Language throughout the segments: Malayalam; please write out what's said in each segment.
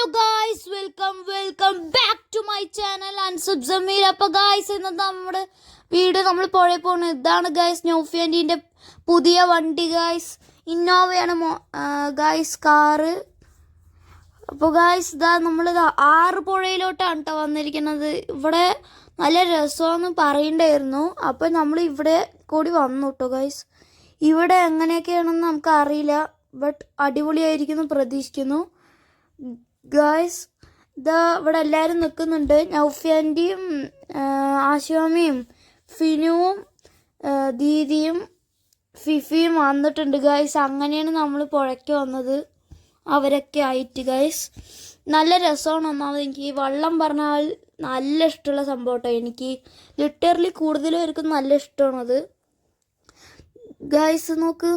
Hello guys welcome welcome back to my channel Ansub Sameer അപ്പോൾ ഗായ്സ് ഇന്ന് നമ്മുടെ വീട് നമ്മൾ പുഴയിൽ പോകുന്നത് ഇതാണ് ഗായ്സ് നോഫിയന്റീന്റെ പുതിയ വണ്ടി ഗായ്സ് ഇന്നോവയാണ് മോ ഗായ്സ് കാറ് അപ്പോൾ ഗായ്സ് ഇതാ നമ്മൾ ആറ് പുഴയിലോട്ടാണ് കേട്ടോ വന്നിരിക്കുന്നത്. ഇവിടെ നല്ല രസമെന്ന് പറയണ്ടായിരുന്നു. അപ്പോൾ നമ്മൾ ഇവിടെ കൂടി വന്നു കേട്ടോ ഗായ്സ് ഇവിടെ എങ്ങനെയൊക്കെയാണെന്ന് നമുക്ക് അറിയില്ല ബട്ട് അടിപൊളിയായിരിക്കുന്നു പ്രതീക്ഷിക്കുന്നു. ഗായ്സ് ഇതാ ഇവിടെ എല്ലാവരും നിൽക്കുന്നുണ്ട്. നൗഫിയാന്റെയും ആശോമയും ഫിനുവും ദീദിയും ഫിഫിയും വന്നിട്ടുണ്ട്. ഗായ്സ് അങ്ങനെയാണ് നമ്മൾ പുഴയ്ക്ക് വന്നത്. അവരൊക്കെ ആയിട്ട് ഗൈസ് നല്ല രസമാണ് ഒന്നാമത് എനിക്ക് വള്ളം പറഞ്ഞാൽ നല്ല ഇഷ്ടമുള്ള സംഭവം എനിക്ക്. ലിറ്ററലി കൂടുതൽ പേർക്ക് നല്ല ഇഷ്ടമാണത്. ഗൈസ് നോക്ക്.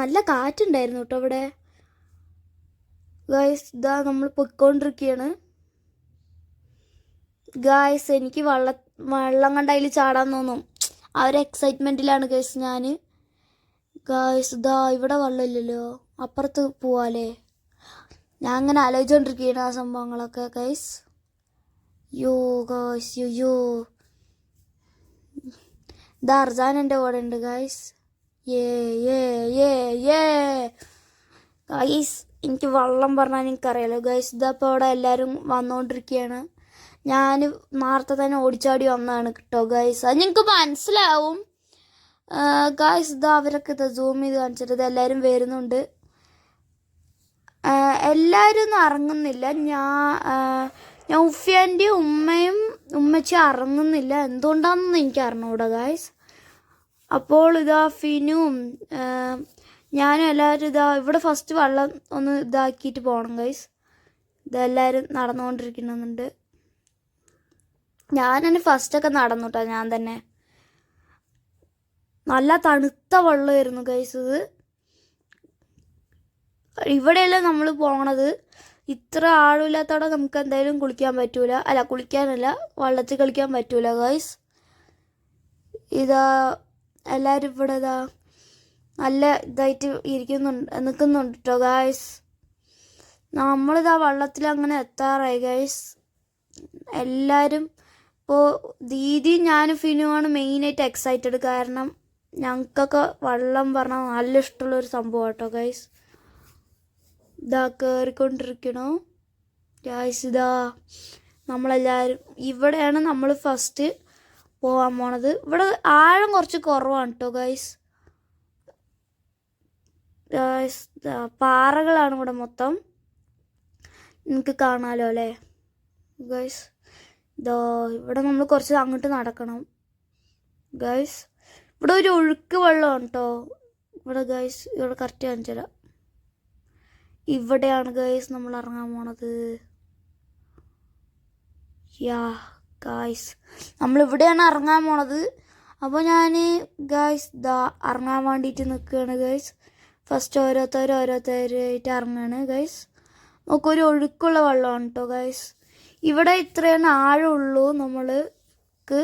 നല്ല കാറ്റുണ്ടായിരുന്നു കേട്ടോ ഇവിടെ. ഗൈസ് ഇതാ നമ്മൾ പൊയ്ക്കൊണ്ടിരിക്കുകയാണ് ഗായ്സ് എനിക്ക് വള്ള വെള്ളം കണ്ട അതിൽ ചാടാൻ തോന്നും. ആ ഒരു എക്സൈറ്റ്മെന്റിലാണ് ഗൈസ് ഞാൻ ഗായ്സ് ഇതാ ഇവിടെ വെള്ളമില്ലല്ലോ അപ്പുറത്ത് പോവാലേ. ഞാൻ അങ്ങനെ ആലോചിച്ചുകൊണ്ടിരിക്കുകയാണ് ആ സംഭവങ്ങളൊക്കെ ഗൈസ് യോ ഗായ്സ് യോ യോ. ഇതാ എന്റെ കൂടെ ഉണ്ട് ഗായ്സ് ഏ ഏ ഏ ഏ ഗൈസ് എനിക്ക് വള്ളം പറഞ്ഞാൽ എനിക്കറിയാലോ. ഗൈസ് ഇതപ്പോൾ അവിടെ എല്ലാവരും വന്നുകൊണ്ടിരിക്കുകയാണ് ഞാൻ നേരത്തെ തന്നെ ഓടിച്ചാടി വന്നതാണ് കേട്ടോ ഗൈസ് അത് നിങ്ങൾക്ക് മനസ്സിലാവും. ഗായ്സ് ഇതാ അവരൊക്കെ ഇത് സൂം ചെയ്ത് കാണിച്ചിട്ട് ഇത് എല്ലാവരും വരുന്നുണ്ട്. എല്ലാവരും ഒന്നും ഇറങ്ങുന്നില്ല ഞാൻ ഞാൻ നൗഫിയാന്റെ ഉമ്മയും ഉമ്മച്ചി ഇറങ്ങുന്നില്ല എന്തുകൊണ്ടാണെന്ന് എനിക്ക് അറിഞ്ഞൂടാ ഗായ്സ് അപ്പോൾ ഇതാ ഫിനും ഞാനും എല്ലാവരും ഇതാ ഇവിടെ ഫസ്റ്റ് വെള്ളം ഒന്ന് ഇതാക്കിയിട്ട് പോകണം ഗൈസ് ഇതെല്ലാവരും നടന്നുകൊണ്ടിരിക്കുന്നുണ്ട്. ഞാൻ തന്നെ ഫസ്റ്റൊക്കെ നടന്നു ഞാൻ തന്നെ. നല്ല തണുത്ത വെള്ളമായിരുന്നു ഗൈസ് ഇത്. ഇവിടെയല്ല നമ്മൾ പോണത്? ഇത്ര ആഴമില്ലാത്തവിടെ നമുക്ക് എന്തായാലും കുളിക്കാൻ പറ്റൂല. അല്ല കുളിക്കാനല്ല വള്ളത്തിൽ കളിക്കാൻ പറ്റൂല ഗൈസ് ഇതാ എല്ലാവരും ഇവിടെ ഇതാ നല്ല ഇതായിട്ട് ഇരിക്കുന്നുണ്ട് നിൽക്കുന്നുണ്ട് കേട്ടോ ഗായ്സ് നമ്മളിതാ വള്ളത്തിൽ അങ്ങനെ എത്താറായി ഗൈസ് എല്ലാവരും ഇപ്പോൾ ദീദി ഞാനും ഫിനുവാണ് മെയിനായിട്ട് എക്സൈറ്റഡ് കാരണം ഞങ്ങൾക്കൊക്കെ വള്ളം പറഞ്ഞാൽ നല്ല ഇഷ്ടമുള്ളൊരു സംഭവം കേട്ടോ ഗൈസ് ഇതാ കയറിക്കൊണ്ടിരിക്കണോ ഗൈസ് ഇതാ നമ്മളെല്ലാവരും ഇവിടെയാണ് നമ്മൾ ഫസ്റ്റ് പോകാൻ പോണത്. ഇവിടെ ആഴം കുറച്ച് കുറവാണ് കേട്ടോ ദാ പാറകളാണ് ഇവിടെ മൊത്തം. നിങ്ങൾക്ക് കാണാലോ അല്ലേ? ഗൈസ് ഇതോ ഇവിടെ നമ്മൾ കുറച്ച് അങ്ങോട്ട് നടക്കണം. ഗൈസ് ഇവിടെ ഒരു ഒഴുക്ക് വെള്ളമാണ് കേട്ടോ ഇവിടെ ഗൈസ് ഇവിടെ കറക്റ്റ് കാണിച്ചു തരാം. ഇവിടെയാണ് ഗൈസ് നമ്മൾ ഇറങ്ങാൻ പോണത്. യാ ഗായ്സ് നമ്മൾ ഇവിടെയാണ് ഇറങ്ങാൻ പോണത്. അപ്പോൾ ഞാൻ ഗായ്സ് ദാ ഇറങ്ങാൻ വേണ്ടിയിട്ട് നിൽക്കുകയാണ് ഗൈസ്. ഫസ്റ്റ് ഓരോരുത്തർ ഓരോരുത്തരായിട്ട് ഇറങ്ങാണ് ഗൈസ് നമുക്കൊരു ഒഴുക്കുള്ള വെള്ളമാണ് കേട്ടോ ഗൈസ് ഇവിടെ ഇത്രയാണ് ആഴമുള്ളൂ നമ്മൾക്ക്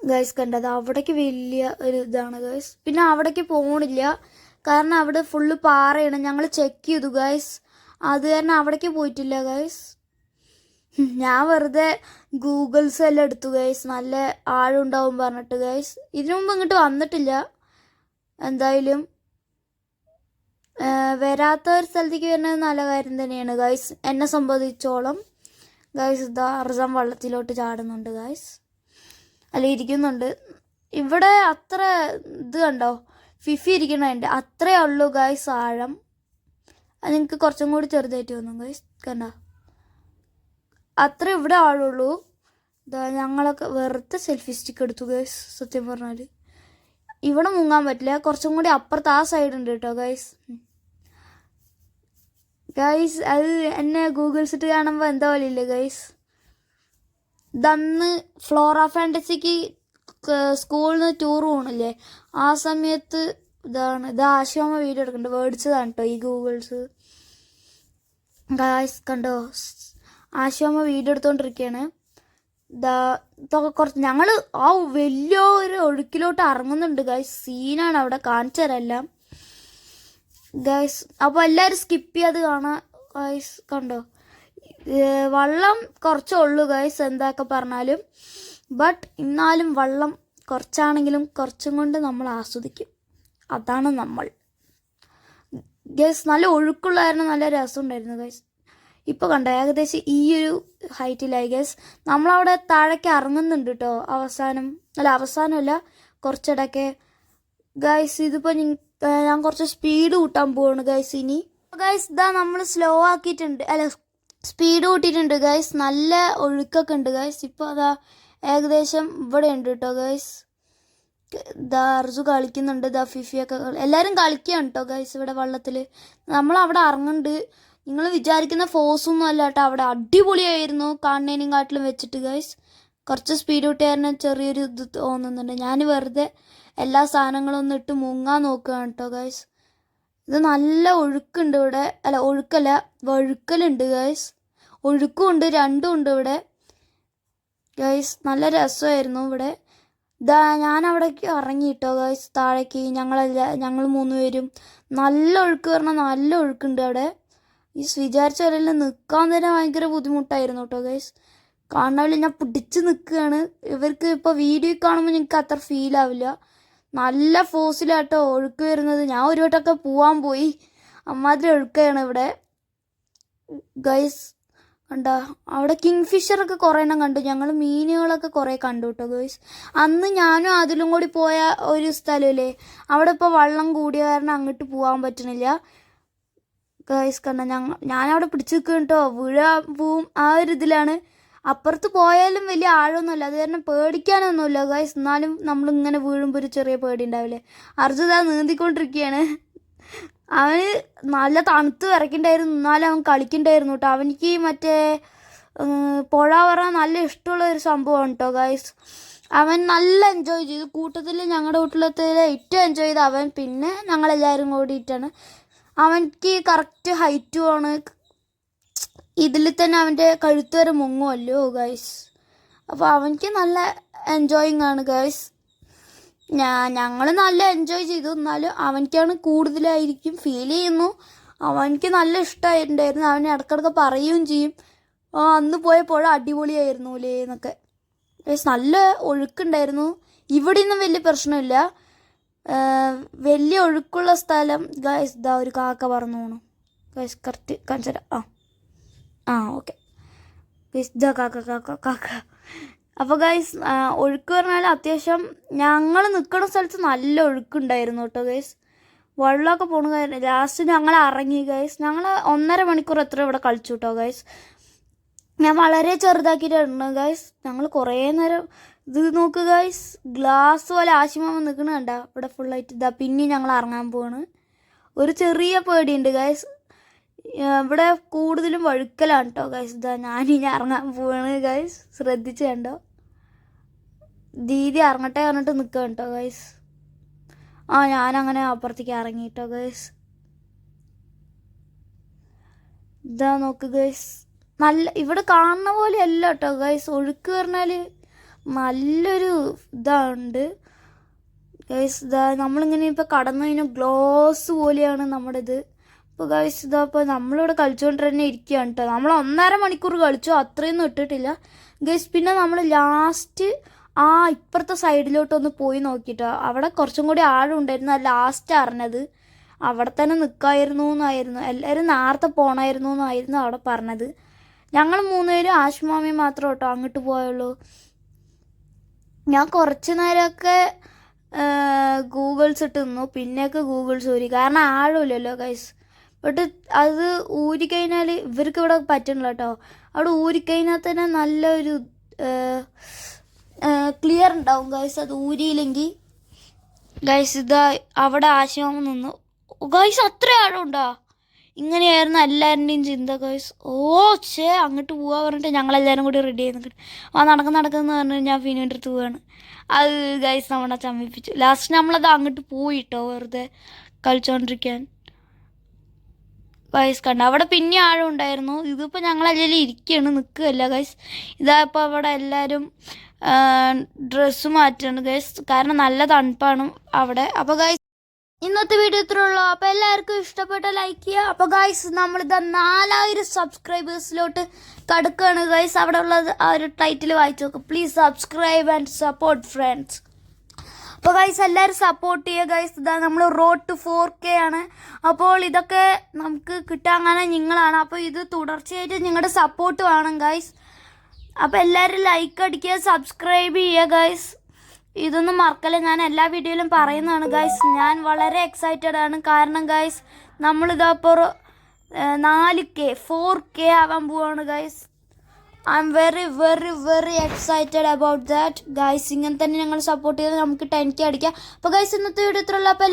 ഗൈസ് കണ്ടത് അവിടേക്ക് വലിയ ഒരു ഇതാണ് ഗൈസ് പിന്നെ അവിടേക്ക് പോകണില്ല കാരണം അവിടെ ഫുള്ള് പാറയാണ്. ഞങ്ങൾ ചെക്ക് ചെയ്തു ഗൈസ് അത് കാരണം അവിടേക്ക് പോയിട്ടില്ല ഗൈസ് ഞാൻ വെറുതെ ഗൂഗിൾസ് എല്ലാം എടുത്തു ഗൈസ് നല്ല ആഴുണ്ടാവും പറഞ്ഞിട്ട് ഗൈസ് ഇതിനു മുമ്പ് ഇങ്ങോട്ട് വന്നിട്ടില്ല. എന്തായാലും വരാത്ത ഒരു സ്ഥലത്തേക്ക് വരുന്നത് നല്ല കാര്യം തന്നെയാണ്. ഗൈസ് എന്നെ സംബന്ധിച്ചോളം ഗൈസ് ഇതാ അർജം വള്ളത്തിലോട്ട് ചാടുന്നുണ്ട് ഗൈസ് അല്ല ഇരിക്കുന്നുണ്ട്. ഇവിടെ അത്ര ഇത് കണ്ടോ? ഫിഫി ഇരിക്കണതിന്റെ അത്രേ ഉള്ളൂ ഗൈസ് ആഴം. അത് നിങ്ങൾക്ക് കുറച്ചും കൂടി ചെറുതായിട്ട് തോന്നും ഗൈസ് കണ്ട? അത്ര ഇവിടെ ആളുള്ളൂ. ഞങ്ങളൊക്കെ വെറുതെ സെൽഫി സ്റ്റിക്ക് എടുത്തു ഗൈസ് സത്യം പറഞ്ഞാൽ ഇവിടെ മുങ്ങാൻ പറ്റില്ല. കുറച്ചും കൂടി അപ്പുറത്ത് ആ സൈഡ് ഉണ്ട് കേട്ടോ ഗൈസ് ഗൈസ് അത് എന്നെ ഗൂഗിൾ സിറ്റ് കാണുമ്പോൾ എന്താ പോലെ ഗൈസ് ഇതന്ന് ഫ്ലോറ ഫാന്റസിക്ക് സ്കൂളിൽ നിന്ന് ടൂർ പോകണില്ലേ ആ സമയത്ത് ഇതാണ് ഇത് ആശയമ്മ വീഡിയോ എടുക്കുന്നുണ്ട് മേടിച്ചതാണ് കേട്ടോ ഈ ഗൂഗിൾസ് ഗായ്സ് കണ്ടോ? ആശയമ്മ വീഡിയോ എടുത്തോണ്ടിരിക്കുകയാണ് ദാ ഇതൊക്കെ കുറച്ച് ഞങ്ങൾ ആ വലിയ ഒരു ഒഴുക്കിലോട്ട് ഇറങ്ങുന്നുണ്ട് ഗൈസ് സീനാണ് അവിടെ കാണിച്ചു തരാം ഗൈസ് അപ്പോൾ എല്ലാവരും സ്കിപ്പ് ചെയ്യാതെ കാണാം ഗൈസ് കണ്ടോ? വള്ളം കുറച്ചേ ഉള്ളൂ ഗൈസ് എന്താക്കെ പറഞ്ഞാലും. ബട്ട് എന്നാലും വള്ളം കുറച്ചാണെങ്കിലും കുറച്ചും കൊണ്ട് നമ്മൾ ആസ്വദിക്കും. അതാണ് നമ്മൾ. ഗൈസ് നല്ല ഒഴുക്കുള്ളായിരുന്നു നല്ല രസമുണ്ടായിരുന്നു ഗൈസ് ഇപ്പോൾ കണ്ടോ ഏകദേശം ഈ ഒരു ഹൈറ്റിൽ ഐ ഗസ് നമ്മളവിടെ താഴേക്ക് ഇറങ്ങുന്നുണ്ട് കേട്ടോ അവസാനം. അല്ല അവസാനമല്ല കുറച്ചിടയ്ക്ക്. ഗൈസ് ഇതിപ്പോൾ ഞാൻ കുറച്ച് സ്പീഡ് കൂട്ടാൻ പോവാണ് ഗൈസ് ഇനി. ഗൈസ് ഇതാ നമ്മൾ സ്ലോ ആക്കിയിട്ടുണ്ട്. അല്ല സ്പീഡ് കൂട്ടിയിട്ടുണ്ട് ഗൈസ് നല്ല ഒഴുക്കൊക്കെ ഉണ്ട് ഗൈസ് ഇപ്പോൾ അതാ ഏകദേശം ഇവിടെ ഉണ്ട് കേട്ടോ ഗൈസ് ദാ അർജു കളിക്കുന്നുണ്ട് ദാ ഫിഫിയൊക്കെ എല്ലാവരും കളിക്കുകയാണ് കേട്ടോ ഗൈസ് ഇവിടെ വള്ളത്തിൽ നമ്മൾ അവിടെ ഇറങ്ങുന്നുണ്ട്. നിങ്ങൾ വിചാരിക്കുന്ന ഫോഴ്സ് ഒന്നും അല്ല കേട്ടോ അവിടെ അടിപൊളിയായിരുന്നു കാണുന്നതിനും കാട്ടിലും വെച്ചിട്ട് ഗൈസ് കുറച്ച് സ്പീഡ് കൂട്ടിയായിരുന്നു ചെറിയൊരു ഇത് തോന്നുന്നുണ്ട്. ഞാൻ വെറുതെ എല്ലാ സാധനങ്ങളും ഒന്ന് ഇട്ട് മുങ്ങാൻ നോക്കുകയാണ് കേട്ടോ ഗൈസ് ഇത് നല്ല ഒഴുക്കുണ്ട് ഇവിടെ. അല്ല ഒഴുക്കല്ല വഴുക്കലുണ്ട് ഗൈസ് ഒഴുക്കും ഉണ്ട് രണ്ടും ഉണ്ട് ഇവിടെ. ഗൈസ് നല്ല രസമായിരുന്നു ഇവിടെ. ഇതാ ഞാൻ അവിടേക്ക് ഇറങ്ങി കേട്ടോ ഗൈസ് താഴേക്ക് ഞങ്ങളെല്ലാം ഞങ്ങൾ മൂന്ന് പേരും. നല്ല ഒഴുക്ക് പറഞ്ഞാൽ നല്ല ഒഴുക്കുണ്ട് അവിടെ. ഈ വിചാരിച്ച പോലെ നിൽക്കാൻ തന്നെ ഭയങ്കര ബുദ്ധിമുട്ടായിരുന്നു കേട്ടോ ഗൈസ് കാണാവില്ല ഞാൻ പിടിച്ച് നിൽക്കുകയാണ്. ഇവർക്ക് ഇപ്പോൾ വീഡിയോ കാണുമ്പോൾ ഞങ്ങൾക്ക് അത്ര ഫീൽ ആവില്ല. നല്ല ഫോഴ്സിലാട്ടോ ഒഴുക്ക് വരുന്നത്. ഞാൻ ഒരു വട്ടമൊക്കെ പോവാൻ പോയി. അമ്മാതിരി ഒഴുക്കാണ് ഇവിടെ. ഗൈസ് കണ്ടാ? അവിടെ കിങ് ഫിഷറൊക്കെ കുറേ എണ്ണം കണ്ടു. ഞങ്ങൾ മീനുകളൊക്കെ കുറേ കണ്ടു കേട്ടോ ഗൈസ് അന്ന് ഞാനും അതിലും കൂടി പോയ ഒരു സ്ഥലമില്ലേ അവിടെ ഇപ്പോൾ വള്ളം കൂടിയ കാരണം അങ്ങോട്ട് പോകാൻ പറ്റണില്ല. ഗൈസ് കണ്ട ഞങ്ങൾ ഞാനവിടെ പിടിച്ചു നിൽക്കും കേട്ടോ വീഴാൻ പോവും ആ ഒരു ഇതിലാണ്. അപ്പുറത്ത് പോയാലും വലിയ ആഴമൊന്നുമില്ല. അത് കാരണം പേടിക്കാനൊന്നുമില്ല ഗൈസ് എന്നാലും നമ്മളിങ്ങനെ വീഴുമ്പോൾ ഒരു ചെറിയ പേടി ഉണ്ടാവില്ലേ? അർജുദ നീന്തിക്കൊണ്ടിരിക്കുകയാണ്. അവന് നല്ല തണുത്ത് വിറയ്ക്കണ്ടായിരുന്നു എന്നാലും അവൻ കളിക്കണ്ടായിരുന്നു കേട്ടോ. അവനിക്ക് മറ്റേ പുഴ പറ നല്ല ഇഷ്ടമുള്ള ഒരു സംഭവമാണ് കേട്ടോ ഗൈസ് അവൻ നല്ല എൻജോയ് ചെയ്തു. കൂട്ടത്തിൽ ഞങ്ങളുടെ വീട്ടിലത്തിൽ ഏറ്റവും എൻജോയ് ചെയ്ത് അവൻ പിന്നെ ഞങ്ങളെല്ലാവരും കൂടിയിട്ടാണ്. അവനിക്ക് കറക്റ്റ് ഹൈറ്റും ആണ് ഇതിൽ തന്നെ അവന്റെ കഴുത്ത് വരെ മുങ്ങുമല്ലോ ഗൈസ് അപ്പോൾ അവൻക്ക് നല്ല എൻജോയിങ് ആണ് ഗൈസ് ഞാ ഞങ്ങൾ നല്ല എൻജോയ് ചെയ്തു. എന്നാലും അവൻക്കാണ് കൂടുതലായിരിക്കും ഫീൽ ചെയ്യുന്നു. അവൻക്ക് നല്ല ഇഷ്ടമായിട്ടുണ്ടായിരുന്നു അവനെ ഇടക്കിടക്ക് പറയുകയും ചെയ്യും. അന്ന് പോയ പുഴ അടിപൊളിയായിരുന്നു അല്ലേ എന്നൊക്കെ നല്ല ഒഴുക്കുണ്ടായിരുന്നു. ഇവിടെ ഒന്നും വലിയ പ്രശ്നമില്ല. വലിയ ഒഴുക്കുള്ള സ്ഥലം ഗൈസ് ഇതാ ഒരു കാക്ക പറന്നു പോണു. ഗൈസ് കറക്റ്റ് കൺസിഡർ ആ. ആ ഓക്കെ ഗൈസ് ഇതാ കാക്ക കാക്ക കാക്ക. അപ്പോൾ ഗൈസ് ഒഴുക്ക് പറഞ്ഞാൽ അത്യാവശ്യം ഞങ്ങൾ നിൽക്കുന്ന സ്ഥലത്ത് നല്ല ഒഴുക്കുണ്ടായിരുന്നു കേട്ടോ ഗൈസ് വെള്ളമൊക്കെ പോണ കാര്യം ലാസ്റ്റ് ഞങ്ങൾ ഇറങ്ങി ഗൈസ് ഞങ്ങൾ ഒന്നര മണിക്കൂർ എത്ര ഇവിടെ കളിച്ചു കേട്ടോ ഗൈസ് ഞാൻ വളരെ ചെറുതാക്കിയിട്ടുണ്ട് ഗൈസ് ഞങ്ങൾ കുറേ നേരം ഇത് നോക്ക് ഗൈസ് ഗ്ലാസ് പോലെ ആശിമാമ നിൽക്കണ കണ്ട. ഇവിടെ ഫുള്ളായിട്ട് ഇതാ പിന്നെ ഞങ്ങൾ ഇറങ്ങാൻ പോവാണ്. ഒരു ചെറിയ പേടിയുണ്ട് ഗൈസ് ഇവിടെ കൂടുതലും വഴുക്കലാണ് കേട്ടോ ഗൈസ് ഇതാ ഞാനിനി ഇറങ്ങാൻ പോവാണ് ഗൈസ് ശ്രദ്ധിച്ച് കണ്ടോ? ദീദി ഇറങ്ങട്ടെ പറഞ്ഞിട്ട് നിൽക്കുക കേട്ടോ ഗൈസ് ആ ഞാനങ്ങനെ അപ്പുറത്തേക്ക് ഇറങ്ങി കേട്ടോ ഗൈസ് ഇതാ നോക്ക് ഗൈസ് നല്ല ഇവിടെ കാണുന്ന പോലെ അല്ല കേട്ടോ ഗൈസ് ഒഴുക്ക് പറഞ്ഞാൽ നല്ലൊരു ഇതാണ്ട്. ഗൈസ് ഇതാ നമ്മളിങ്ങനെ ഇപ്പോൾ കടന്നു കഴിഞ്ഞാൽ ഗ്ലോസ് പോലെയാണ് നമ്മുടെ ഇത് ഇപ്പോൾ ഗൈസ് ഇതാ ഇപ്പോൾ നമ്മളിവിടെ കളിച്ചുകൊണ്ട് തന്നെ ഇരിക്കുകയാണ് കേട്ടോ നമ്മൾ ഒന്നര മണിക്കൂർ കളിച്ചു അത്രയൊന്നും ഇട്ടിട്ടില്ല. ഗൈസ് പിന്നെ നമ്മൾ ലാസ്റ്റ് ആ ഇപ്പുറത്തെ സൈഡിലോട്ടൊന്ന് പോയി നോക്കിയിട്ടോ അവിടെ കുറച്ചും കൂടി ആഴുണ്ടായിരുന്നു ആ ലാസ്റ്റ് അറിഞ്ഞത്. അവിടെ തന്നെ നിൽക്കായിരുന്നു എന്നായിരുന്നു. എല്ലാവരും നേരത്തെ പോകണമായിരുന്നു എന്നായിരുന്നു അവിടെ പറഞ്ഞത്. ഞങ്ങൾ മൂന്നുപേരും ആശുമാമി മാത്രം കേട്ടോ അങ്ങോട്ട് പോയുള്ളൂ. ഞാൻ കുറച്ച് നേരമൊക്കെ ഗൂഗിൾസ് ഇട്ട് നിന്നു. പിന്നെയൊക്കെ ഗൂഗിൾസ് ഊരി. കാരണം ആഴമില്ലല്ലോ ഗൈസ് ബട്ട് അത് ഊരിക്കഴിഞ്ഞാൽ ഇവർക്ക് ഇവിടെ പറ്റണില്ല കേട്ടോ അവിടെ ഊരിക്കഴിഞ്ഞാൽ തന്നെ നല്ലൊരു ക്ലിയർ ഉണ്ടാവും ഗൈസ് അത് ഊരിയില്ലെങ്കിൽ ഗൈസ് ഇതാ അവിടെ ആശയം നിന്നു. ഗൈസ് അത്ര ആഴമുണ്ടോ? ഇങ്ങനെയായിരുന്നു എല്ലാവരുടെയും ചിന്ത ഗൈസ് ഓ ചേ അങ്ങോട്ട് പോവാ പറഞ്ഞിട്ട് ഞങ്ങളെല്ലാവരും കൂടി റെഡി ആയി നിൽക്കണം ആ നടക്കുന്ന നടക്കുന്ന പറഞ്ഞു ഞാൻ ഫിനുവിന്റെ അടുത്ത് പോവാണ്. അത് ഗൈസ് നമ്മളെ ചമ്മിപ്പിച്ചു. ലാസ്റ്റ് നമ്മളത് അങ്ങോട്ട് പോയിട്ടോ വെറുതെ കളിച്ചോണ്ടിരിക്കാൻ. ഗൈസ് കണ്ട? അവിടെ പിന്നെ ആഴം ഉണ്ടായിരുന്നു. ഇതിപ്പോൾ ഞങ്ങളെല്ലാം ഇരിക്കുകയാണ് നിൽക്കുകയല്ല ഗൈസ് ഇതാ ഇപ്പോൾ അവിടെ എല്ലാവരും ഡ്രസ്സ് മാറ്റുന്നുണ്ട് ഗൈസ് കാരണം നല്ല തണുപ്പാണ് അവിടെ. അപ്പോൾ ഗൈസ് ഇന്നത്തെ വീഡിയോ ഇത്രയുള്ളൂ. അപ്പോൾ എല്ലാവർക്കും ഇഷ്ടപ്പെട്ട ലൈക്ക് ചെയ്യുക. അപ്പോൾ ഗൈസ് നമ്മളിത് നാലായിരം സബ്സ്ക്രൈബേഴ്സിലോട്ട് കടക്കുകയാണ് ഗൈസ് അവിടെ ഉള്ളത് ആ ഒരു ടൈറ്റിൽ വായിച്ചു നോക്കും. Please subscribe and support friends അപ്പോൾ ഗൈസ് എല്ലാവരും സപ്പോർട്ട് ചെയ്യുക. ഗൈസ് ഇതാ നമ്മൾ റോഡ് ടു ഫോർ കെ ആണ്. അപ്പോൾ ഇതൊക്കെ നമുക്ക് കിട്ടാങ്ങനെ നിങ്ങളാണ്. അപ്പോൾ ഇത് തുടർച്ചയായിട്ട് നിങ്ങളുടെ സപ്പോർട്ട് വേണം ഗൈസ് അപ്പോൾ എല്ലാവരും ലൈക്ക് അടിക്കുക സബ്സ്ക്രൈബ് ചെയ്യുക ഗൈസ് ഇതൊന്നും മറക്കല്ല. ഞാൻ എല്ലാ വീഡിയോയിലും പറയുന്നതാണ് ഗൈസ് ഞാൻ വളരെ എക്സൈറ്റഡ് ആണ്. കാരണം ഗൈസ് നമ്മളിതാ ഇപ്പോൾ നാല് കെ ഫോർ കെ ആവാൻ പോവാണ് guys I'm very very very excited about that guys ഇങ്ങനെ തന്നെ ഞങ്ങൾ സപ്പോർട്ട് ചെയ്ത് നമുക്ക് ടെൻ കെ അടിക്കാം. അപ്പോൾ ഗൈസ് ഇന്നത്തെ വീഡിയോ ഇത്രയുള്ള അപ്പോൾ